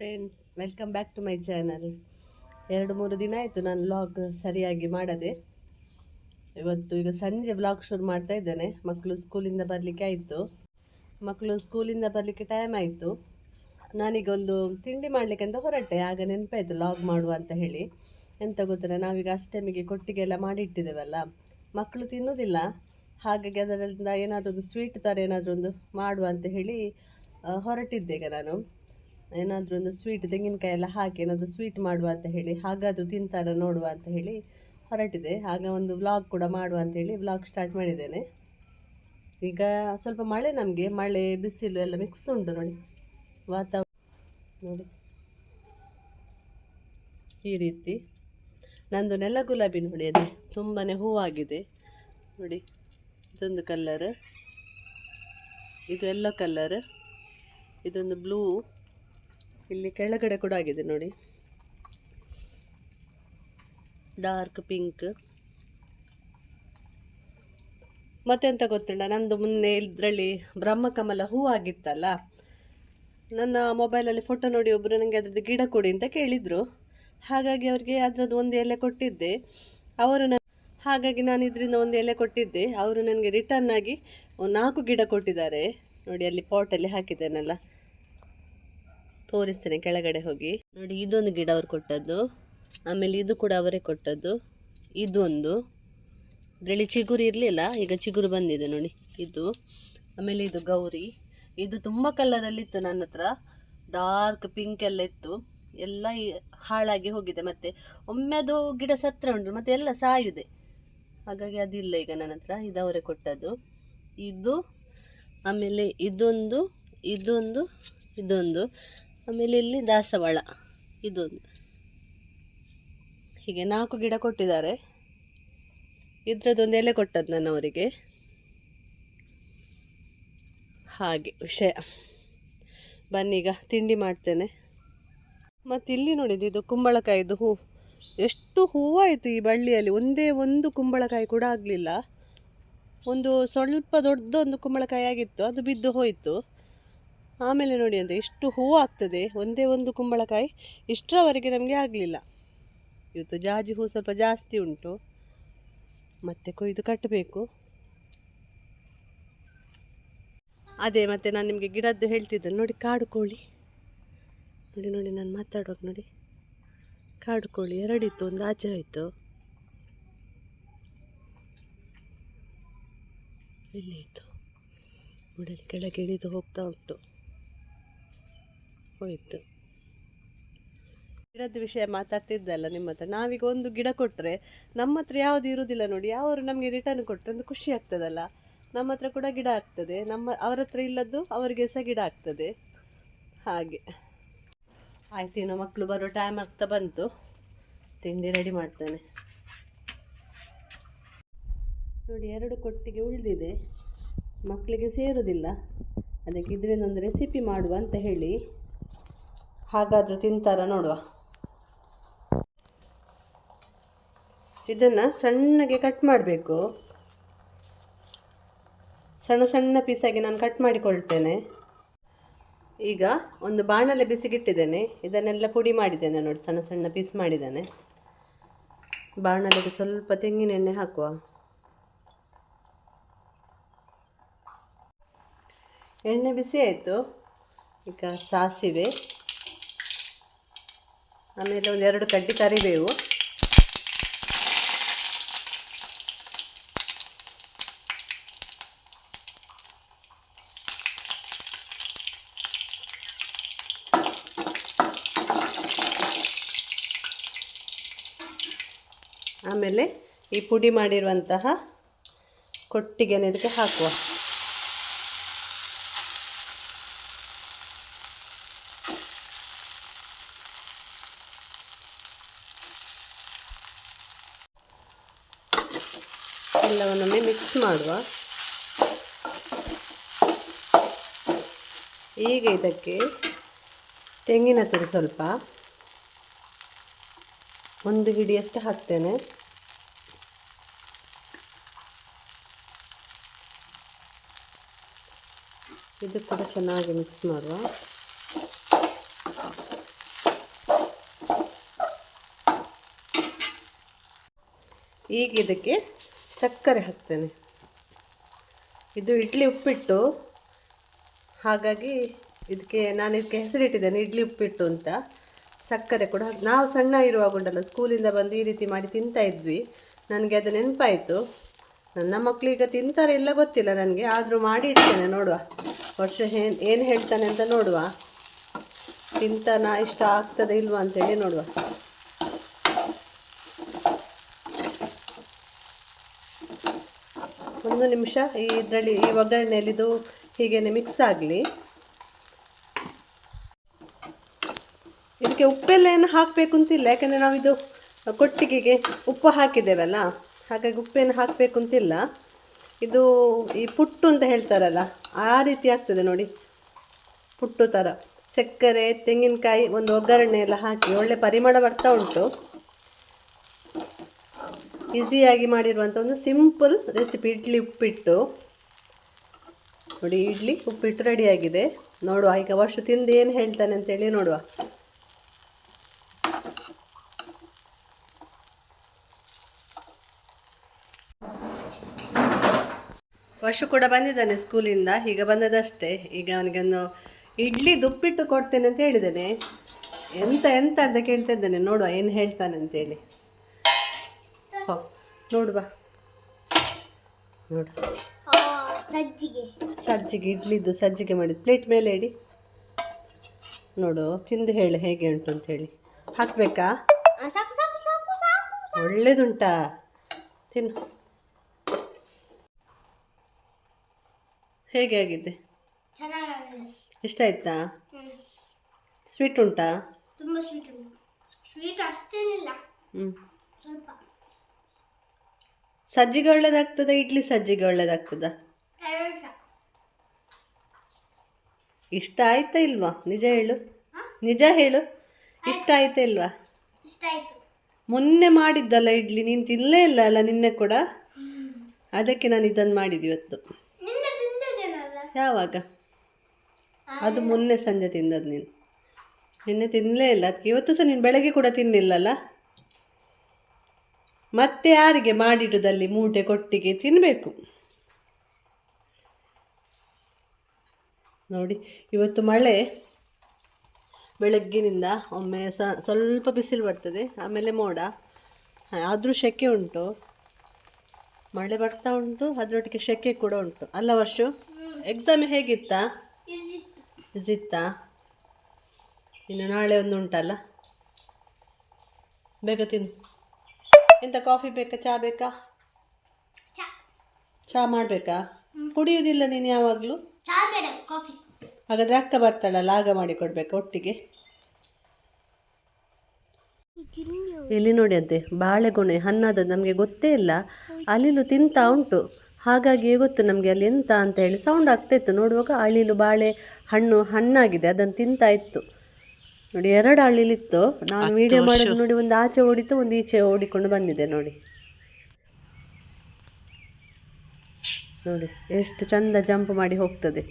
Friends welcome back to my channel ಎರಡು ಮೂರು ದಿನ ಆಯಿತು ನಾನು ವ್ಲಾಗ್ ಸರಿಯಾಗಿ ಮಾಡದೆ. ಇವತ್ತು ಈಗ ಸಂಜೆ ವ್ಲಾಗ್ ಶುರು ಮಾಡ್ತಾ ಇದ್ದೇನೆ. ಮಕ್ಕಳು ಸ್ಕೂಲಿಂದ ಬರಲಿಕ್ಕೆ ಆಯಿತು. ಮಕ್ಕಳು ಸ್ಕೂಲಿಂದ ಬರಲಿಕ್ಕೆ ಟೈಮ್ ಆಯಿತು. ನಾನೀಗ ಒಂದು ತಿಂಡಿ ಮಾಡಲಿಕ್ಕೆ ಅಂತ ಹೊರಟೆ. ಆಗ ನೆನಪಾಯಿತು ಲಾಗ್ ಮಾಡುವ ಅಂತ ಹೇಳಿ. ಎಂತ ಗೊತ್ತಿಲ್ಲ ನಾವೀಗ ಅಷ್ಟಮಿಗೆ ಕೊಟ್ಟಿಗೆಲ್ಲ ಮಾಡಿ ಮಾಡಿಟ್ಟಿದ್ದೇವಲ್ಲ. ಮಕ್ಕಳು ತಿನ್ನೋದಿಲ್ಲ. ಹಾಗಾಗಿ ಅದರಿಂದ ಏನಾದರೂ ಒಂದು ಸ್ವೀಟ್ ಥರ ಏನಾದರೂ ಒಂದು ಮಾಡುವ ಅಂತ ಹೇಳಿ ಹೊರಟಿದ್ದೆ ಈಗ ನಾನು. ಏನಾದರೂ ಒಂದು ಸ್ವೀಟ್ ತೆಂಗಿನಕಾಯಿ ಎಲ್ಲ ಹಾಕಿ ಏನಾದರೂ ಸ್ವೀಟ್ ಮಾಡುವ ಅಂತ ಹೇಳಿ, ಹಾಗಾದರೂ ತಿಂತಾರ ನೋಡುವ ಅಂತ ಹೇಳಿ ಹೊರಟಿದೆ. ಆಗ ಒಂದು ವ್ಲಾಗ್ ಕೂಡ ಮಾಡುವ ಅಂತ ಹೇಳಿ ವ್ಲಾಗ್ ಸ್ಟಾರ್ಟ್ ಮಾಡಿದ್ದೇನೆ. ಈಗ ಸ್ವಲ್ಪ ಮಳೆ ನಮಗೆ, ಮಳೆ, ಬಿಸಿಲು ಎಲ್ಲ ಮಿಕ್ಸ್ ಉಂಟು ನೋಡಿ. ವಾತಾವರಣ ನೋಡಿ. ಈ ರೀತಿ. ನಂದು ನೆಲ ಗುಲಾಬಿ ನೋಡಿ ಅದು ತುಂಬಾ ಹೂವಾಗಿದೆ. ನೋಡಿ, ಇದೊಂದು ಕಲ್ಲರ್ ಇದು ಎಲ್ಲೋ ಕಲ್ಲರ್ ಇದೊಂದು ಬ್ಲೂ ಇಲ್ಲಿ ಕೆಳಗಡೆ ಕೂಡ ಆಗಿದೆ ನೋಡಿ. ಡಾರ್ಕ್ ಪಿಂಕ್ ಮತ್ತೆಂತ ಗೊತ್ತುಂಟ? ನಂದು ಮೊನ್ನೆ ಇದರಲ್ಲಿ ಬ್ರಹ್ಮಕಮಲ ಹೂ ಆಗಿತ್ತಲ್ಲ? ನನ್ನ ಮೊಬೈಲಲ್ಲಿ ಫೋಟೋ ನೋಡಿ ಒಬ್ಬರು ನನಗೆ ಅದರದ್ದು ಗಿಡ ಕೊಡಿ ಅಂತ ಕೇಳಿದರು. ಹಾಗಾಗಿ ಅವರಿಗೆ ಅದರದ್ದು ಒಂದು ಎಲೆ ಕೊಟ್ಟಿದ್ದೆ. ಅವರು ನನ್ನ ಹಾಗಾಗಿ ನಾನು ಇದರಿಂದ ಒಂದು ಎಲೆ ಕೊಟ್ಟಿದ್ದೆ. ಅವರು ನನಗೆ ರಿಟರ್ನ್ ಆಗಿ ನಾಲ್ಕು ಗಿಡ ಕೊಟ್ಟಿದ್ದಾರೆ. ನೋಡಿ ಅಲ್ಲಿ ಪಾಟಲ್ಲಿ ಹಾಕಿದ್ದೇನಲ್ಲ. ತೋರಿಸ್ತೇನೆ ಕೆಳಗಡೆ ಹೋಗಿ. ನೋಡಿ, ಇದೊಂದು ಗಿಡ ಅವ್ರು ಕೊಟ್ಟದ್ದು. ಆಮೇಲೆ ಇದು ಕೂಡ ಅವರೇ ಕೊಟ್ಟದ್ದು. ಇದೊಂದು. ಇದರಲ್ಲಿ ಚಿಗುರು ಇರಲಿಲ್ಲ, ಈಗ ಚಿಗುರು ಬಂದಿದೆ ನೋಡಿ, ಇದು. ಆಮೇಲೆ ಇದು ಗೌರಿ. ಇದು ತುಂಬ ಕಲರಲ್ಲಿತ್ತು ನನ್ನ ಹತ್ರ. ಡಾರ್ಕ್ ಪಿಂಕ್ ಎಲ್ಲ ಇತ್ತು. ಎಲ್ಲ ಹಾಳಾಗಿ ಹೋಗಿದೆ. ಮತ್ತೆ ಒಮ್ಮೆ ಅದು ಗಿಡ ಸತ್ರ ಉಂಟು, ಮತ್ತೆ ಎಲ್ಲ ಸಾಯುದೆ. ಹಾಗಾಗಿ ಅದಿಲ್ಲ ಈಗ ನನ್ನ ಹತ್ರ. ಇದು ಅವರೇ ಕೊಟ್ಟದ್ದು. ಇದು, ಆಮೇಲೆ ಇದೊಂದು ಇದೊಂದು ಇದೊಂದು. ಆಮೇಲೆ ಇಲ್ಲಿ ದಾಸವಾಳ, ಇದೊಂದು. ಹೀಗೆ ನಾಲ್ಕು ಗಿಡ ಕೊಟ್ಟಿದ್ದಾರೆ. ಇದ್ರದ್ದೊಂದು ಎಲೆ ಕೊಟ್ಟದ್ದು ನಾನು ಅವರಿಗೆ. ಹಾಗೆ ವಿಷಯ. ಬನ್ನೀಗ ತಿಂಡಿ ಮಾಡ್ತೇನೆ. ಮತ್ತು ಇಲ್ಲಿ ನೋಡಿದ್ದು, ಇದು ಕುಂಬಳಕಾಯಿದು ಹೂ. ಎಷ್ಟು ಹೂವಾಯಿತು ಈ ಬಳ್ಳಿಯಲ್ಲಿ? ಒಂದೇ ಒಂದು ಕುಂಬಳಕಾಯಿ ಕೂಡ ಆಗಲಿಲ್ಲ. ಒಂದು ಸ್ವಲ್ಪ ದೊಡ್ಡದೊಂದು ಕುಂಬಳಕಾಯಿ ಆಗಿತ್ತು, ಅದು ಬಿದ್ದು ಹೋಯಿತು. ಆಮೇಲೆ ನೋಡಿ ಅಂತ ಎಷ್ಟು ಹೂವು ಆಗ್ತದೆ, ಒಂದೇ ಒಂದು ಕುಂಬಳಕಾಯಿ ಇಷ್ಟರವರೆಗೆ ನಮಗೆ ಆಗಲಿಲ್ಲ. ಇವತ್ತು ಜಾಜಿ ಹೂ ಸ್ವಲ್ಪ ಜಾಸ್ತಿ ಉಂಟು. ಮತ್ತೆ ಕೊಯ್ದು ಕಟ್ಟಬೇಕು. ಅದೇ ಮತ್ತೆ ನಾನು ನಿಮಗೆ ಗಿಡದ್ದು ಹೇಳ್ತಿದ್ದೆ ನೋಡಿ ಕಾಡು ಕೋಳಿ. ನೋಡಿ ನೋಡಿ, ನಾನು ಮಾತಾಡುವಾಗ ನೋಡಿ. ಕಾಡು ಕೋಳಿ ಎರಡಿತ್ತು, ಒಂದು ಆಚೆ ಆಯಿತು ಎಲ್ಲಿತ್ತು ನೋಡಿ, ಕೆಳಗೆ ಇಳಿದು ಹೋಗ್ತಾ ಉಂಟು. ಹೋಯಿತು. ಗಿಡದ ವಿಷಯ ಮಾತಾಡ್ತಿದ್ದಲ್ಲ ನಿಮ್ಮ ಹತ್ರ. ನಾವೀಗ ಒಂದು ಗಿಡ ಕೊಟ್ಟರೆ ನಮ್ಮ ಹತ್ರ ಯಾವುದು ಇರುವುದಿಲ್ಲ ನೋಡಿ ಅವರು ನಮಗೆ ರಿಟರ್ನ್ ಕೊಟ್ಟರೆ ಒಂದು ಖುಷಿ ಆಗ್ತದಲ್ಲ. ನಮ್ಮ ಹತ್ರ ಕೂಡ ಗಿಡ ಆಗ್ತದೆ. ನಮ್ಮ, ಅವರ ಹತ್ರ ಇಲ್ಲದ್ದು ಅವರಿಗೆ ಸಹ ಗಿಡ ಆಗ್ತದೆ. ಹಾಗೆ. ಆಯ್ತು, ಇನ್ನು ಮಕ್ಕಳು ಬರೋ ಟೈಮ್ ಆಗ್ತಾ ಬಂತು. ತಿಂಡಿ ರೆಡಿ ಮಾಡ್ತೇನೆ. ನೋಡಿ, ಎರಡು ಕೊಟ್ಟಿಗೆ ಉಳಿದಿದೆ. ಮಕ್ಕಳಿಗೆ ಸೇರೋದಿಲ್ಲ. ಅದಕ್ಕೆ ಇದರಿಂದ ಒಂದು ರೆಸಿಪಿ ಮಾಡುವ ಅಂತ ಹೇಳಿ. ಹಾಗಾದರೂ ತಿಂತಾರ ನೋಡುವ. ಇದನ್ನು ಸಣ್ಣಗೆ ಕಟ್ ಮಾಡಬೇಕು. ಸಣ್ಣ ಸಣ್ಣ ಪೀಸಾಗಿ ನಾನು ಕಟ್ ಮಾಡಿಕೊಳ್ತೇನೆ. ಈಗ ಒಂದು ಬಾಣಲೆ ಬಿಸಿಗಿಟ್ಟಿದ್ದೇನೆ. ಇದನ್ನೆಲ್ಲ ಪುಡಿ ಮಾಡಿದ್ದೇನೆ ನೋಡಿ, ಸಣ್ಣ ಸಣ್ಣ ಪೀಸ್ ಮಾಡಿದ್ದೇನೆ. ಬಾಣಲೆಗೆ ಸ್ವಲ್ಪ ತೆಂಗಿನ ಎಣ್ಣೆ ಹಾಕುವ. ಎಣ್ಣೆ ಬಿಸಿ ಆಯಿತು. ಈಗ ಸಾಸಿವೆ. ಆಮೇಲೆ ಒಂದು ಎರಡು ಕಡ್ಡಿ ಕರಿಬೇವು. ಆಮೇಲೆ ಈ ಪುಡಿ ಮಾಡಿರುವಂತಹ ಕೊಟ್ಟಿಗೆನ ಇದಕ್ಕೆ ಹಾಕುವ. ಎಲ್ಲವನ್ನೊಮ್ಮೆ ಮಿಕ್ಸ್ ಮಾಡುವ. ಈಗ ಇದಕ್ಕೆ ತೆಂಗಿನ ತುರಿ ಸ್ವಲ್ಪ. ಒಂದು ಹಿಡಿಯಷ್ಟು ಹಾಕ್ತೇನೆ. ಇದು ಕೂಡ ಚೆನ್ನಾಗಿ ಮಿಕ್ಸ್ ಮಾಡುವ. ಈಗ ಇದಕ್ಕೆ ಸಕ್ಕರೆ ಹಾಕ್ತೇನೆ. ಇದು ಇಡ್ಲಿ ಉಪ್ಪಿಟ್ಟು. ಹಾಗಾಗಿ ಇದಕ್ಕೆ ನಾನು ಇದಕ್ಕೆ ಹೆಸರಿಟ್ಟಿದ್ದೇನೆ ಇಡ್ಲಿ ಉಪ್ಪಿಟ್ಟು ಅಂತ. ಸಕ್ಕರೆ ಕೂಡ ನಾವು ಸಣ್ಣ ಇರುವಾಗ ಉಂಟಲ್ಲ, ಸ್ಕೂಲಿಂದ ಬಂದು ಈ ರೀತಿ ಮಾಡಿ ತಿಂತಾ ಇದ್ವಿ. ನನಗೆ ಅದು ನೆನಪಾಯಿತು. ನನ್ನ ಮಕ್ಕಳು ಈಗ ತಿಂತಾರೆ ಇಲ್ಲ ಗೊತ್ತಿಲ್ಲ ನನಗೆ, ಆದರೂ ಮಾಡಿ ಇಡ್ತೇನೆ ನೋಡುವ. ವರ್ಷ ಏನು ಏನು ಹೇಳ್ತಾನೆ ಅಂತ ನೋಡುವ. ತಿಂತಾನ, ಇಷ್ಟ ಆಗ್ತದೆ ಇಲ್ವಾ ಅಂತೇಳಿ ನೋಡುವ. ಒಂದು ನಿಮಿಷ ಈ ಇದರಲ್ಲಿ ಈ ಒಗ್ಗರಣೆಯಲ್ಲಿ ಇದು ಹೀಗೇನೆ ಮಿಕ್ಸ್ ಆಗಲಿ. ಇದಕ್ಕೆ ಉಪ್ಪೆಲ್ಲ ಏನು ಹಾಕಬೇಕು ಅಂತಿಲ್ಲ, ಯಾಕಂದರೆ ನಾವಿದು ಕೊಟ್ಟಿಗೆಗೆ ಉಪ್ಪು ಹಾಕಿದ್ದೇವಲ್ಲ, ಹಾಗಾಗಿ ಉಪ್ಪೇನು ಹಾಕಬೇಕು ಅಂತಿಲ್ಲ. ಇದು ಈ ಪುಟ್ಟು ಅಂತ ಹೇಳ್ತಾರಲ್ಲ, ಆ ರೀತಿ ಆಗ್ತದೆ ನೋಡಿ. ಪುಟ್ಟು ಥರ ಸಕ್ಕರೆ, ತೆಂಗಿನಕಾಯಿ ಒಂದು ಒಗ್ಗರಣೆ ಎಲ್ಲ ಹಾಕಿ, ಒಳ್ಳೆ ಪರಿಮಳ ಬರ್ತಾ ಉಂಟು. ಈಸಿಯಾಗಿ ಮಾಡಿರುವಂಥ ಒಂದು ಸಿಂಪಲ್ ರೆಸಿಪಿ, ಇಡ್ಲಿ ಉಪ್ಪಿಟ್ಟು. ನೋಡಿ, ಇಡ್ಲಿ ಉಪ್ಪಿಟ್ಟು ರೆಡಿಯಾಗಿದೆ. ನೋಡುವ, ಈಗ ವರ್ಷ ತಿಂದು ಏನು ಹೇಳ್ತಾನೆ ಅಂತೇಳಿ ನೋಡುವ. ವರ್ಷ ಕೂಡ ಬಂದಿದ್ದಾನೆ ಸ್ಕೂಲಿಂದ, ಈಗ ಬಂದದಷ್ಟೇ. ಈಗ ಅವನಿಗೊಂದು ಇಡ್ಲಿ ದುಪ್ಪಿಟ್ಟು ಕೊಡ್ತೇನೆ ಅಂತ ಹೇಳಿದ್ದಾನೆ ಎಂತ ಎಂತ ಅಂತ ಕೇಳ್ತಾ ಇದ್ದಾನೆ. ನೋಡುವ, ಏನು ಹೇಳ್ತಾನೆ ಅಂತೇಳಿ. ನೋಡುವ ನೋಡು ಸಜ್ಜಿಗೆ. ಸಜ್ಜಿಗೆ ಇಡ್ಲಿದ್ದು ಸಜ್ಜಿಗೆ ಮಾಡಿದ್ದು. ಪ್ಲೇಟ್ ಮೇಲೆ ಇಡಿ. ನೋಡು ತಿಂದು ಹೇಳು ಹೇಗೆ ಉಂಟು ಅಂತೇಳಿ ಹಾಕಬೇಕಾ? ಹಾಕ್ಬೇಕಾ ಒಳ್ಳೇದುಂಟಾ? ತಿನ್ನು. ಹೇಗೆ ಆಗಿದೆ? ಇಷ್ಟ ಆಯ್ತಾ. ಸ್ವೀಟ್ ಉಂಟಾ? ತುಂಬ ಸ್ವೀಟ್ ಉಂಟು. ಸ್ವೀಟ್ ಅಷ್ಟೇನಿಲ್ಲ. ಹ್ಞೂ ಸ್ವಲ್ಪ. ಸಜ್ಜಿಗೆ ಒಳ್ಳೇದಾಗ್ತದ ಇಡ್ಲಿ ಸಜ್ಜಿಗೆ ಒಳ್ಳೇದಾಗ್ತದ? ಇಷ್ಟ ಆಯ್ತಾ ಇಲ್ವಾ? ನಿಜ ಹೇಳು. ನಿಜ ಹೇಳು. ಇಷ್ಟ ಆಯ್ತಾ. ಇಲ್ವಾ? ಮೊನ್ನೆ ಮಾಡಿದ್ದಲ್ಲ ಇಡ್ಲಿ ನೀನು ತಿನ್ನಲೇ ಇಲ್ಲ ಅಲ್ಲ ನಿನ್ನೆ ಕೂಡ? ಅದಕ್ಕೆ ನಾನು ಇದನ್ನು ಮಾಡಿದ್ದು ಇವತ್ತು. ಯಾವಾಗ? ಅದು ಮೊನ್ನೆ ಸಂಜೆ ತಿಂದದ್ದು ನೀನು. ನಿನ್ನೆ ತಿನ್ನಲೇ ಇಲ್ಲ. ಅದಕ್ಕೆ ಇವತ್ತು ಸಹ ನೀನು ಬೆಳಗ್ಗೆ ಕೂಡ ತಿನ್ನಿಲ್ಲಲ್ಲ? ಮತ್ತೆ ಯಾರಿಗೆ ಮಾಡಿಡುದಲ್ಲಿ ಮೂಟೆ ಕೊಟ್ಟಿಗೆ ತಿನ್ನಬೇಕು ನೋಡಿ, ಇವತ್ತು ಮಳೆ. ಬೆಳಗ್ಗಿನಿಂದ ಒಮ್ಮೆ ಸ, ಸ್ವಲ್ಪ ಬಿಸಿಲು ಬರ್ತದೆ, ಆಮೇಲೆ ಮೋಡ. ಆದರೂ ಸೆಕೆ ಉಂಟು. ಮಳೆ ಬರ್ತಾ ಉಂಟು, ಅದರೊಟ್ಟಿಗೆ ಸೆಕೆ ಕೂಡ ಉಂಟು. ಅಲ್ಲ ವರ್ಷು ಎಕ್ಸಾಮ್ ಹೇಗಿತ್ತಾ? ಇದಿತ್ತಾ. ಇನ್ನು ನಾಳೆ ಒಂದು ಉಂಟಲ್ಲ? ಬೇಗ ತಿನ್ನು. ಎಂತ ಕಾಫಿ ಬೇಕಾ ಚಹಾ ಬೇಕಾ? ಚಾ. ಚಹಾ ಮಾಡಬೇಕಾ? ಕುಡಿಯುವುದಿಲ್ಲ ನೀನು ಯಾವಾಗಲೂ? ಹಾಗಾದ್ರೆ ಬೇಡ ಕಾಫಿ. ಹಾಗಾದರೆ ಅಕ್ಕ ಬರ್ತಾಳಲ್ಲ ಆಗ ಮಾಡಿ ಕೊಡ್ಬೇಕು ಒಟ್ಟಿಗೆ? ಇಲ್ಲಿ ನೋಡಿ ಅಂತೆ ಬಾಳೆಗೊನೆ ಹಣ್ಣಾದ ನಮಗೆ ಗೊತ್ತೇ ಇಲ್ಲ. ಅಲ್ಲಿಲು ತಿಂತಾ ಉಂಟು. ಹಾಗಾಗಿ ಗೊತ್ತು ನಮಗೆ ಅಲ್ಲಿ ಎಂತ ಅಂತ ಹೇಳಿ ಸೌಂಡ್ ಆಗ್ತಾ ಇತ್ತು. ನೋಡುವಾಗ ಅಳಿಲು ಬಾಳೆ ಹಣ್ಣು ಹಣ್ಣಾಗಿದೆ ಅದನ್ನು ತಿಂತಾ ಇತ್ತು. ನೋಡಿ ಎರಡು ಹಳ್ಳಿಲಿತ್ತು. ನಾನು ವೀಡಿಯೋ ಮಾಡೋದು ನೋಡಿ ಒಂದು ಆಚೆ ಓಡಿತು ಒಂದು ಈಚೆ ಓಡಿಕೊಂಡು ಬಂದಿದೆ ನೋಡಿ. ನೋಡಿ ಎಷ್ಟು ಚಂದ ಜಂಪ್ ಮಾಡಿ ಹೋಗ್ತದೆ.